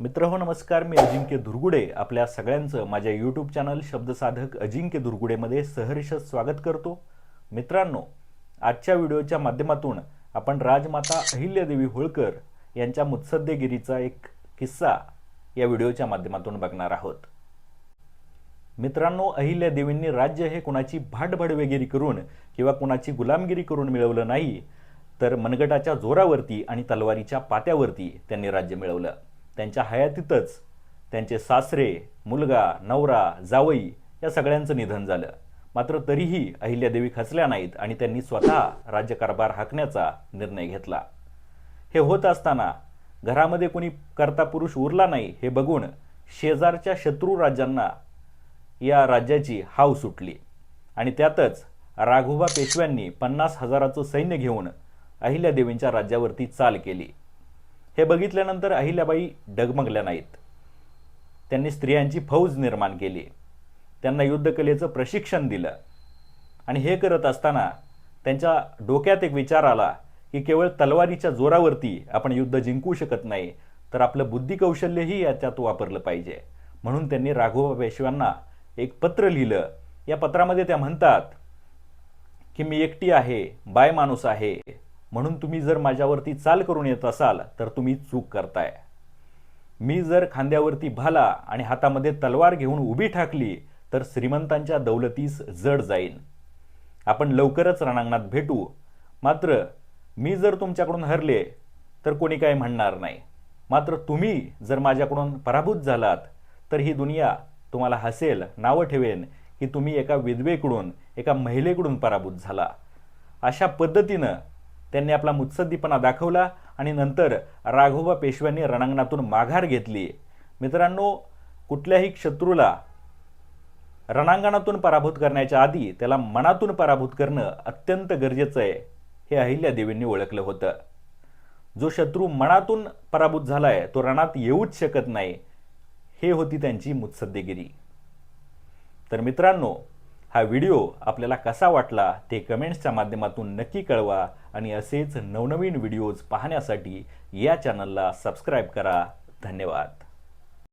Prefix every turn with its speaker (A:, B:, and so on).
A: मित्र हो नमस्कार. मी अजिंक्य दुर्गुडे. आपल्या सगळ्यांचं माझ्या यूट्यूब चॅनल शब्दसाधक अजिंक्य दुर्गुडेमध्ये सहर्ष स्वागत करतो. मित्रांनो आजच्या व्हिडिओच्या माध्यमातून आपण राजमाता अहिल्यादेवी होळकर यांच्या मुत्सद्देगिरीचा एक किस्सा या व्हिडिओच्या माध्यमातून बघणार आहोत. मित्रांनो अहिल्यादेवींनी राज्य हे कुणाची भाटभडवेगिरी करून किंवा कुणाची गुलामगिरी करून मिळवलं नाही तर मनगटाच्या जोरावरती आणि तलवारीच्या पात्यावरती त्यांनी राज्य मिळवलं. त्यांच्या हयातीतच त्यांचे सासरे मुलगा नवरा जावई या सगळ्यांचं निधन झालं. मात्र तरीही अहिल्यादेवी खचल्या नाहीत आणि त्यांनी स्वतः राज्यकारभार हाकण्याचा निर्णय घेतला. हे होत असताना घरामध्ये कोणी करता पुरुष उरला नाही हे बघून शेजारच्या शत्रू राज्यांना या राज्याची हाव सुटली. आणि त्यातच राघोबा पेशव्यांनी पन्नास हजाराचं सैन्य घेऊन अहिल्यादेवींच्या राज्यावरती चाल केली. हे बघितल्यानंतर अहिल्याबाई डगमगल्या नाहीत. त्यांनी स्त्रियांची फौज निर्माण केली. त्यांना युद्धकलेचं प्रशिक्षण दिलं. आणि हे करत असताना त्यांच्या डोक्यात एक विचार आला की केवळ तलवारीच्या जोरावरती आपण युद्ध जिंकू शकत नाही तर आपलं बुद्धिकौशल्यही याच्यात वापरलं पाहिजे. म्हणून त्यांनी राघोबा पेशव्यांना एक पत्र लिहिलं. या पत्रामध्ये त्या म्हणतात की मी एकटी आहे बाय माणूस आहे. म्हणून तुम्ही जर माझ्यावरती चाल करून येत असाल तर तुम्ही चूक करताय. मी जर खांद्यावरती भाला आणि हातामध्ये तलवार घेऊन उभी ठाकली तर श्रीमंतांच्या दौलतीस जड जाईन. आपण लवकरच रणांगणात भेटू. मात्र मी जर तुमच्याकडून हरले तर कोणी काय म्हणणार नाही. मात्र तुम्ही जर माझ्याकडून पराभूत झालात तर ही दुनिया तुम्हाला हसेल नावं ठेवेन की तुम्ही एका विधवेकडून एका महिलेकडून पराभूत झाला. अशा पद्धतीनं त्यांनी आपला मुत्सद्दीपणा दाखवला आणि नंतर राघोबा पेशव्यांनी रणांगणातून माघार घेतली. मित्रांनो कुठल्याही शत्रूला रणांगणातून पराभूत करण्याच्या आधी त्याला मनातून पराभूत करणं अत्यंत गरजेचं आहे हे अहिल्यादेवींनी ओळखलं होतं. जो शत्रू मनातून पराभूत झाला आहे तो रणात येऊच शकत नाही. हे होती त्यांची मुत्सद्देगिरी. तर मित्रांनो हा व्हिडिओ आपल्याला कसा वाटला ते कमेंट्सच्या माध्यमातून नक्की कळवा आणि असेच नवनवीन व्हिडिओज पाहण्यासाठी या चॅनलला सबस्क्राईब करा. धन्यवाद.